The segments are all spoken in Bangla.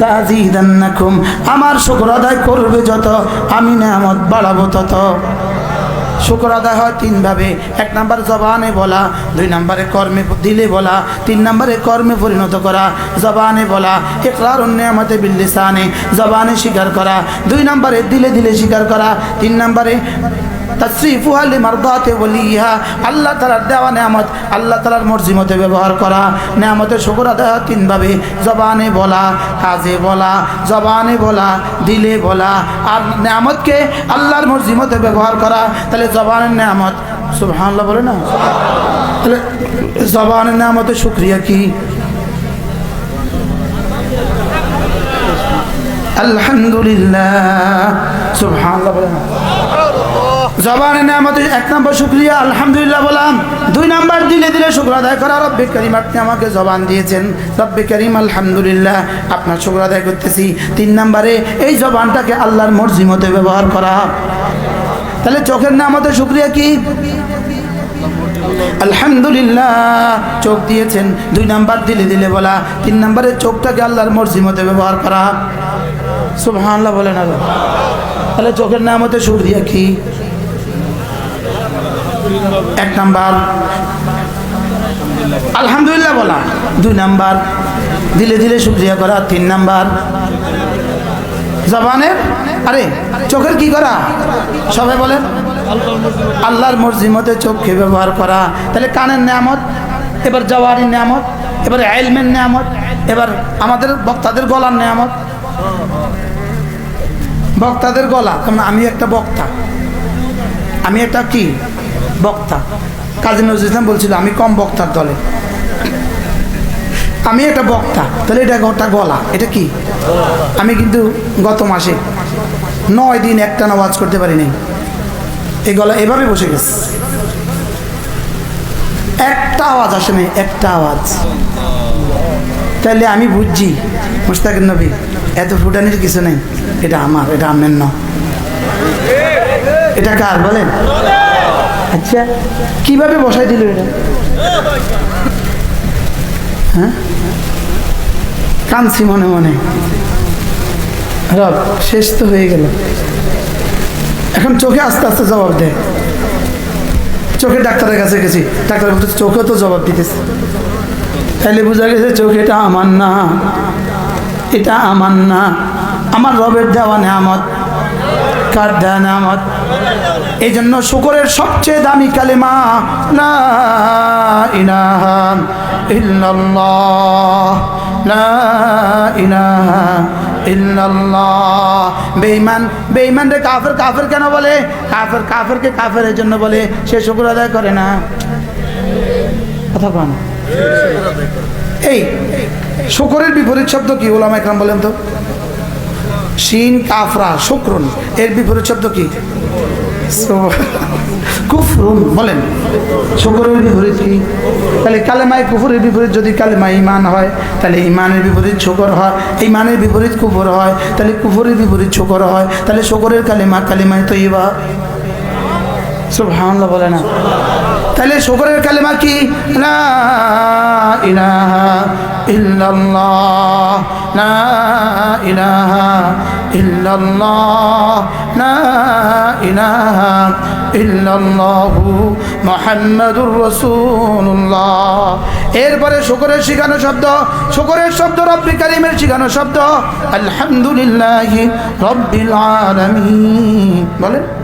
লাযিদান্নাকুম আমার শুকর আদায় করবে যত, আমি নেয়ামত বাড়াবো তত। শুকর আদায় হয় তিনভাবে এক নাম্বার জবানে বলা, দুই নম্বরে কর্মে দিলে বলা, তিন নম্বরে কর্মে পরিণত করা, জবানে বলা একরার আমাদের বিল্লিসানে জবানে স্বীকার করা, দুই নম্বরে দিলে দিলে স্বীকার করা, তিন নম্বরে তশরিফ আলী মারদাতে বলিহা আল্লাহ তালার দেওয়া নেয়ামত, আল্লাহ তালার মর্জি মতে ব্যবহার করা। নেয়ামতের শুকর আদায় তিনভাবে, জবানে বলা, কাজে বলা, জবানে বলা, দিলে বলা। আর নেয়ামতকে আল্লাহর মর্জি মতে ব্যবহার করা। তাহলে জবানের নেয়ামত, সুবহানাল্লাহ বলে না? তাহলে জবানের নেয়ামতের শুক্রিয়া কি? আলহামদুলিল্লাহ, সুবহানাল্লাহ বলে জবানে নামতে এক নম্বর শুক্রিয়া, আলহামদুলিল্লাহ বললাম। দুই নাম্বার দিলে দিলে শুক্র আদায় করা। রব্বে করিম আপনি আমাকে জবান দিয়েছেন। রব্বে করিম, আলহামদুলিল্লাহ, আপনার শুক্র আদায় করতেছি। তিন নম্বরে, এই জবানটাকে আল্লাহর মর্জি মতে ব্যবহার করা। তাহলে চোখের নামতে শুক্রিয়া কি? আলহামদুলিল্লাহ, চোখ দিয়েছেন। দুই নাম্বার দিলে দিলে বলা। তিন নম্বরে, চোখটাকে আল্লাহর মর্জি মতে ব্যবহার করা। সুবহানাল্লাহ বলেন আল্লাহ। তাহলে চোখের নামতে শুক্রিয়া কি? এক নাম্বার। আলহামদুলিল্লাহ বলা। দুই নাম্বার। দিলে দিলে শুক্রিয়া করা। তিন নাম্বার। জবানের আরে, চোখের কি করা? সবাই বলেন। আল্লাহর মর্জি মতে চোখকে ব্যবহার করা। তাহলে কানের নিয়ামত, এবার জওয়ারির নিয়ামত, এবার আইলমের নিয়ামত, এবার আমাদের বক্তাদের গলার নিয়ামত। বক্তাদের গলা কারণ আমি একটা বক্তা। আমি একটা কি? বক্তা। কাজী নজরুল ইসলাম বলছিল, আমি কম বক্তার দলে। আমি একটা বক্তা, তাহলে এটা একটা গলা, এটা কি? আমি কিন্তু গত মাসে নয় দিন একটা আওয়াজ করতে পারি নাই। এই গলা এভাবে বসে গেছে। একটা আওয়াজ আসে নাই, একটা আওয়াজ। তাহলে আমি বুঝছি মুস্তাকির নবী, এত ফুটানির কিছু নেই, এটা আমার, এটা আমের ন এটা কার বলেন? আচ্ছা কীভাবে বসাই দিল এটা? হ্যাঁ? কানছি মনে মনে। রব, শেষ তো হয়ে গেল। এখন চোখে আস্তে আস্তে জবাব দেয় চোখে ডাক্তারের কাছে গেছি। ডাক্তার বলছে চোখেও তো জবাব দিতেছে। তাইলে বোঝা গেছে চোখ এটা আমার না। এটা আমার না। আমার রবের দেওয়া নেয়ামত। কার দেওয়া নেয়ামত এই জন্য শুকরের সবচেয়ে দামি কালেমা, লা ইলাহা ইল্লাল্লাহ, লা ইলাহা ইল্লাল্লাহ। বেঈমান বেঈমান রে কাফের কাফের কেন বলে? কাফের, কাফেরকে কাফেরের জন্য বলে, সে শুকর আদায় করে না। কথা এই, শুকরের বিপরীত শব্দ কি? ওলামা একরাম বলেন তো। শিন কাফরা শুক্রন। এর বিপরীত শব্দ কি? কুফরুন বলেন। শুকরের বিপরীত কি? তাহলে কালেমায় কুফরের বিপরীত যদি কালেমা ইমান হয় তাহলে ইমানের বিপরীত শুকর হয়। ইমানের বিপরীত কুফর হয় তাহলে কুফরের বিপরীত শুকর হয়। তাহলে শুকরের কালেমা কালেমায় তৈবা সুবহানাল্লাহ বলে না। তাহলে শুকরের কালেমা কি? লা ইলাহা এরপরে শুকরের শিখানো শব্দ, শুকরের শব্দ রব্বি কারিমের শিখানো শব্দ, আলহামদুলিল্লাহি রব্বিল বলেন।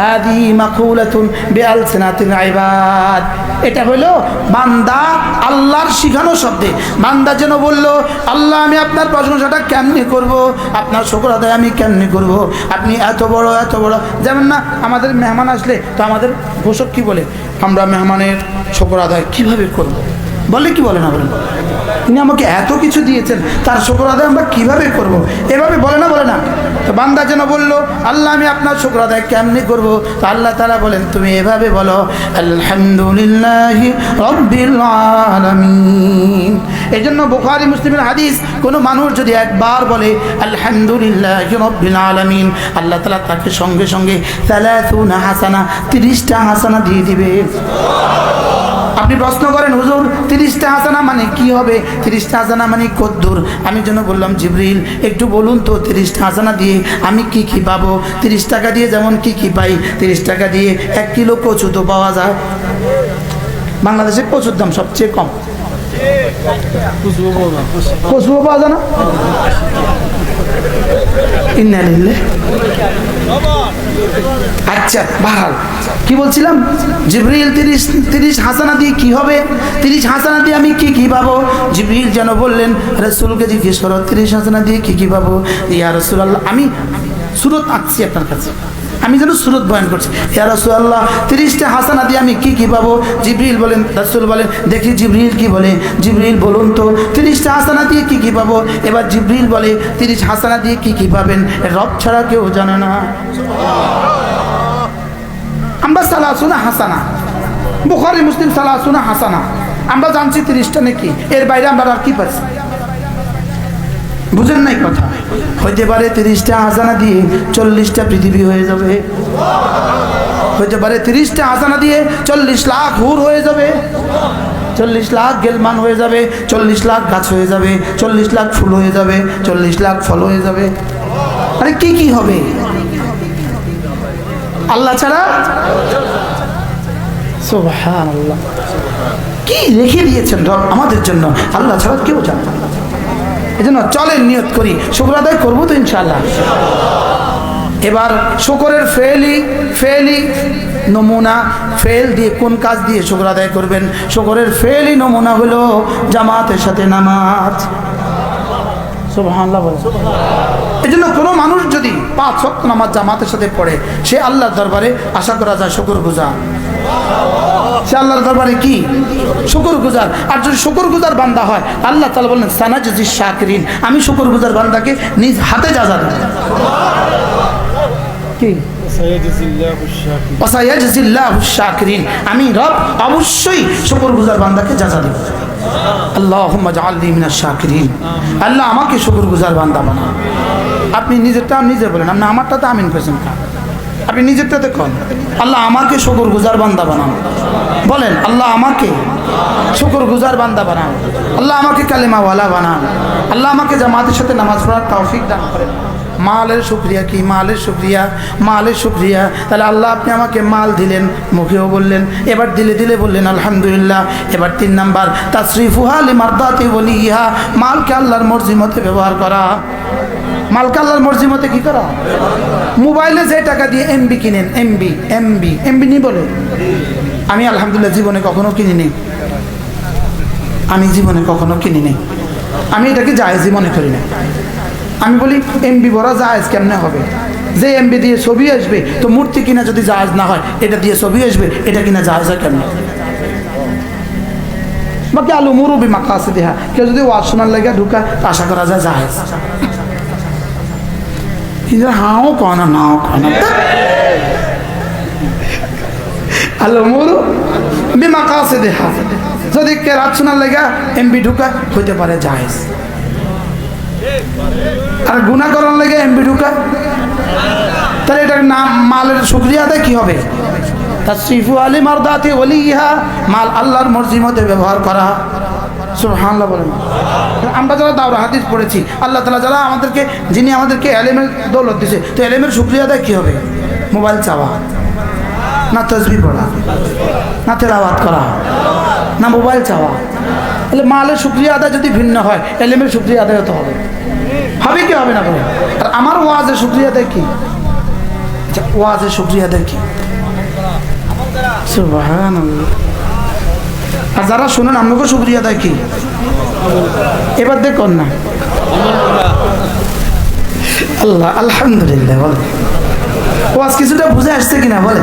হাদি মাকুলাতুন বিআলসিনাতিল ইবাদ। এটা হলো বান্দা আল্লাহর শিখানো শব্দে। বান্দা যেন বলল, আল্লাহ, আমি আপনার প্রশংসাটা কেমনি করব? আপনার শুকর আদায় আমি কেমনি করব? আপনি এত বড় এত বড়। যেমন না, আমাদের মেহমান আসলে তো আমাদের ঘোষক কি বলে? আমরা মেহমানের শুকর আদায় কীভাবে করব? বলে কি বলে না বলেন তিনি আমাকে এত কিছু দিয়েছেন, তার শুক্র আদায় আমরা কীভাবে করব। এভাবে বলে না বলে না। তো বান্দা যেন বলল, আল্লাহ, আমি আপনার শুক্র আদায় কেমনি করব? তো আল্লাহ তালা বলেন, তুমি এভাবে বলো, আলহামদুলিল্লাহ এই জন্য বুখারি, মুসলিমের হাদিস, কোনো মানুষ যদি একবার বলে, আলহামদুলিল্লাহ রব্বিল আলামিন, আল্লাহ তালা তাকে সঙ্গে সঙ্গে তালাতুনা হাসানা, তিরিশটা হাসানা দিয়ে দিবে। আপনি প্রশ্ন করেন, হুজুর, তিরিশটা হাসানা মানে কি হবে? তিরিশটা হাসানা মানে কদ্দুর। আমি যেন বললাম, জিবরিল, একটু বলুন তো, তিরিশটা হাসানা দিয়ে আমি কি কি পাবো? তিরিশ টাকা দিয়ে যেমন কি কি পাই, তিরিশ টাকা দিয়ে এক কিলো কচু তো পাওয়া যায়। বাংলাদেশে কচুর দাম সবচেয়ে কম। কচুও পাওয়া যায় না? আচ্ছা বাহাল। কি বলছিলাম? জিবরিল, তিরিশ তিরিশ হাসানা দিয়ে কি হবে? তিরিশ হাসানা দিয়ে আমি কি কি পাবো? জিবরিল যেন বললেন, রসুলকে জিজ্ঞেস করো, তিরিশ হাসানা দিয়ে কি কি পাবো? ইয়া রসুল আল্লাহ আমি সুরত আঁকছি আপনার কাছে। আমি যেন সুরত বয়ন করছি। ইয়া রসুল আল্লাহ তিরিশটা হাসানা দিয়ে আমি কি কি পাবো? জিবরিল বলেন, রসুল বলেন, দেখি জিবরিল কি বলে। জিবরিল বলুন তো, তিরিশটা হাসানা দিয়ে কি কি পাবো? এবার জিবরিল বলে, তিরিশ হাসানা দিয়ে কি কি পাবেন? রব ছাড়া কেউ জানে না। আমরা সালাসুনা হাসানা। বুখারি, মুসলিম সালা সালাসুনা হাসানা। আমরা জানছি তিরিশটা নাকি। এর বাইরে আমরা আর কি পাচ্ছি? বুঝেন নাই কথা? হইতে পারে তিরিশটা আজানা দিয়ে চল্লিশটা পৃথিবী হয়ে যাবে। হইতে পারে তিরিশটা আজানা দিয়ে চল্লিশ লাখ হুর হয়ে যাবে। চল্লিশ লাখ গেলমান হয়ে যাবে, চল্লিশ লাখ গাছ হয়ে যাবে, চল্লিশ লাখ ফুল হয়ে যাবে, চল্লিশ লাখ ফল হয়ে যাবে। আরে কি কি হবে? আল্লাহ ছাড়া? সুবহানাল্লাহ। কি রেখে দিয়েছেন আমাদের জন্য? আল্লাহ ছাড়া কেউ জানে না এই জন্য চলেন নিয়ত করি, শুক্র আদায় করব তো ইনশাল্লাহ এবার শুকরের ফেলি ফেলি নমুনা, ফেল দিয়ে কোন কাজ দিয়ে শুক্র আদায় করবেন? শুকরের ফেলি নমুনা হলো জামাতের সাথে নামাজ। এই জন্য কোনো মানুষ যদি পাঁচ সপ্তাহ নামাজ জামাতের সাথে পড়ে, সে আল্লাহর দরবারে আশা করা যায় শুকুর গুজার সে আল্লাহর দরবারে কি? শুকুর গুজার আর যদি শুকুর গুজার বান্দা হয়, আল্লাহ তালা বললেন সানাজি শাকরিন। আমি শুকুর গুজার বান্দাকে নিজ হাতে যা কি? আমি রব অবশ্যই শুকর গুজার বান্দাকে যাজা দেব। মিনাশ শাকিরিন। আল্লাহ আমাকে শুকুর গুজার বান্দা বানা। আপনি নিজেরটা নিজে বলেন। আপনি আমারটা তো আমিন করেছেন। কা আপনি নিজেরটাতে দেখুন। আল্লাহ আমাকে শুকর গুজার বান্দা বানান। বলেন, আল্লাহ আমাকে শুকর গুজার বান্দা বানান। আল্লাহ আমাকে কালেমাওয়ালা বানান। আল্লাহ আমাকে জামাতের সাথে নামাজ পড়ার তৌফিক দান করেন। মালের শুক্রিয়া কি? মালের শুক্রিয়া। মালের শুক্রিয়া। তাহলে আল্লাহ আপনি আমাকে মাল দিলেন, মুখেও বললেন, এবার দিলে দিলে বললেন, আলহামদুলিল্লাহ। এবার তিন নাম্বার তাসরিফুহালি মারদাতে বলি ইহা মালকে আল্লাহর মর্জি মতে ব্যবহার করা। মালকে আল্লাহর মর্জি মতে কি করা? মোবাইলে যে টাকা দিয়ে এমবি কিনেন এমবি এমবি এমবি নি বলে। আমি আলহামদুলিল্লাহ জীবনে কখনো কিনিনি। আমি জীবনে কখনো কিনিনি। আমি এটাকে জায়েজি মনে করি না। আমি বলি এমবি ভরা জাহাজ কেমনে হবে? যে এমবি দিয়ে ছবি আসবে, তো মূর্তি কিনা যদি জাহাজ না হয়, এটা দিয়ে ছবি আসবে, এটা কিনা জাহাজ হয় কেমনে? বাকি আলু মুরুবি মাকা আছে দেহা কেউ যদি ওয়াজ শোনার লাগে ঢুকা আশা করা যায় জাহাজ কিন্তু হাও কনা, নাও কনা। আলু মুরু বিমাকা আছে দেহা যদি কে রাত শোনার লেগা এমবি ঢুকা, হইতে পারে জাহাজ আর গুণা করার লেগে এমবি ঢুকা। তাহলে এটার নাম মালের শুক্রিয়া দেয় কি হবে? তার শিফু আলী মারদাতে বলি ইহা মাল আল্লাহর মর্জি মতে ব্যবহার করা। সুবহানাল্লাহ বলেন। আমরা যারা দাওরা হাদিস পড়েছি, আল্লাহ তালা যারা আমাদেরকে, যিনি আমাদেরকে এলেমের দৌলত দিছে তো এলেমের শুক্রিয়া দেয় কী হবে? মোবাইল চাওয়া, না তসবি পড়া, না তেলাওয়াত করা, না মোবাইল চাওয়া। তাহলে মালের শুক্রিয়া আদায় যদি ভিন্ন হয়, এলেমের শুক্রিয়া আদায় হতে হবে। হবে কি হবে না বলে আর আমার ওয়াজের শুক্রিয়া দেয় কি? আচ্ছা ওয়াজের শুক্রিয়া দেয় কি? সুবহানাল্লাহ। আর যারা শুনেন আমাকে শুক্রিয়া দেয় কি? এবার দেখুন না আল্লাহ, আলহামদুলিল্লাহ, বলেন। ওয়াজ কিছুটা বুঝে আসছে কিনা বলে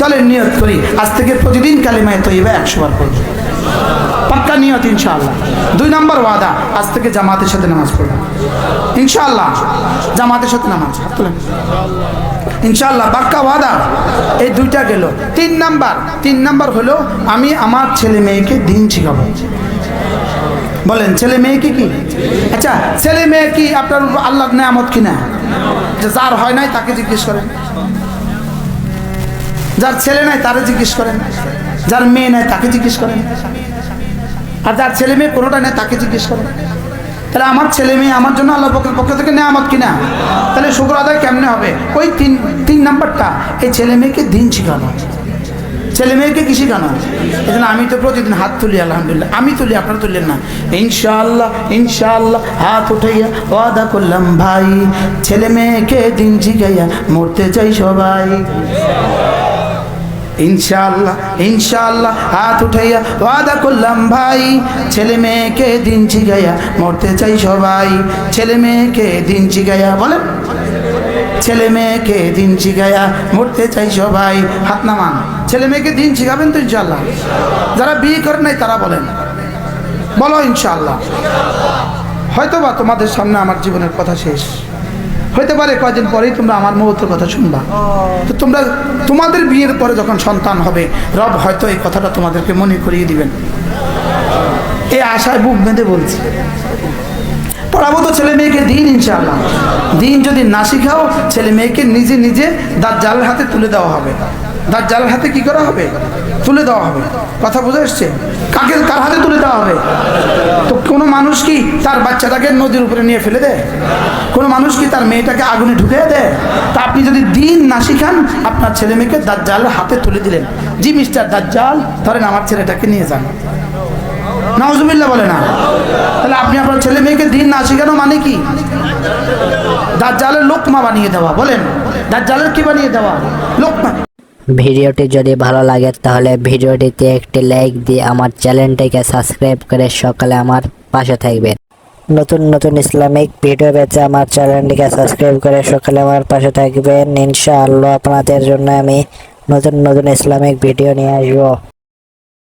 চলেন, নিয়ত করি। আজ থেকে প্রতিদিন কালিমায় তৈবা একশো বার করব পাক্কা নিয়ত, ইনশাআল্লাহ। দুই নম্বর ওয়াদা, আজ থেকে জামাতের সাথে নামাজ পড়ব। ইনশাআল্লাহ, জামাতের সাথে নামাজ। ইনশাআল্লাহ, পাক্কা ওয়াদা। এই দুইটা গেল। তিন নাম্বার তিন নাম্বার হলো আমি আমার ছেলে মেয়েকে দিন শিখাবো। বলেন, ছেলে মেয়েকে কি? আচ্ছা ছেলে মেয়ে কি আপনার উপর আল্লাহর নেয়ামত কিনা? যে যার হয় নাই তাকে জিজ্ঞেস করেন। যার ছেলে নাই তারে জিজ্ঞেস করেন। যার মেয়ে নাই তাকে জিজ্ঞেস করেন। আর যার ছেলে মেয়ে কোনোটা নেই তাকে জিজ্ঞেস করেন। তাহলে আমার ছেলে মেয়ে আমার জন্য আল্লাহ পক্ষের পক্ষ থেকে নেয়ামত কিনা? তাহলে শুক্র আদায় কেমনে হবে? ওই তিন তিন নাম্বারটা, এই ছেলে মেয়েকে দিন শিখানো। ছেলে মেয়েকে কি শেখানো? এই জন্য আমি তো প্রতিদিন হাত তুলি, আলহামদুলিল্লাহ। আমি তুলি, আপনারা তুললেন না। ইনশাআল্লাহ ইনশাআল্লাহ, হাত উঠাইয়া ওয়াদা করলাম, ভাই। ছেলে মেয়েকে দিন শিখাইয়া মরতে চাই সবাই। ইনশাআল্লাহ ইনশাআল্লাহ, হাত উঠাইয়া ওয়াদা করলাম, ভাই। ছেলে মেয়েকে দিন শিখাইয়া মরতে চাই সবাই। ছেলে মেয়েকে দিন শিখাইয়া বলেন। ছেলে মেয়েকে দিন শিখাইয়া মরতে চাই সবাই। হাত নামান। ছেলে মেয়েকে দিন শিখাবেন তো ইনশাল্লাহ যারা বিয়ে করেন নাই, তারা বলেন। বলো ইনশাআল্লাহ। হয়তো বা তোমাদের সামনে আমার জীবনের কথা শেষ। হইতে পারে কয়দিন পরেই তোমরা আমার মুহূর্তের কথা শুনবা। তো তোমরা তোমাদের বিয়ের পরে যখন সন্তান হবে রব হয়তো এই কথাটা তোমাদেরকে মনে করিয়ে দিবেন। এই আশায় বুক বেঁধে বলছি। পড়াবো তো ছেলে মেয়েকে দিন ইনশাল্লাহ দিন যদি না শিখাও ছেলে মেয়েকে নিজে নিজে দাঁত জালের হাতে তুলে দেওয়া হবে। দাঁত জালের হাতে কি করা হবে? তুলে দেওয়া হবে। কথা বুঝে এসছে? কাকে কার হাতে তুলে দেওয়া হবে? তো কোনো মানুষ কি তার বাচ্চাটাকে নদীর উপরে নিয়ে ফেলে দেয়? কোনো মানুষ কি তার মেয়েটাকে আগুনে ঢুকে দেয়? তা আপনি যদি দিন না শিখান, আপনার ছেলে মেয়েকে দাঁত জালের হাতে তুলে দিলেন। জি, মিস্টার দাঁত জাল ধরেন আমার ছেলেটাকে নিয়ে যান। নাউজুবিল্লাহ বলে না। তাহলে আপনি আপনার ছেলে মেয়েকে দিন না শেখানো মানে কি? দাজ্জালের লোকমা বানিয়ে দেওয়া, বলেন। দাজ্জালের কি বানিয়ে দেওয়া? লোকমা। ভিডিওটি যদি ভালো লাগে, তাহলে ভিডিওটিতে একটি লাইক দিয়ে আমার চ্যানেলটিকে সাবস্ক্রাইব করে সকালে আমার পাশে থাকবেন। নতুন নতুন ইসলামিক ভিডিও পেতে আমার চ্যানেলটিকে সাবস্ক্রাইব করে সকালে আমার পাশে থাকবেন। ইনশাআল্লাহ আপনাদের জন্য আমি নতুন নতুন ইসলামিক ভিডিও নিয়ে আসব।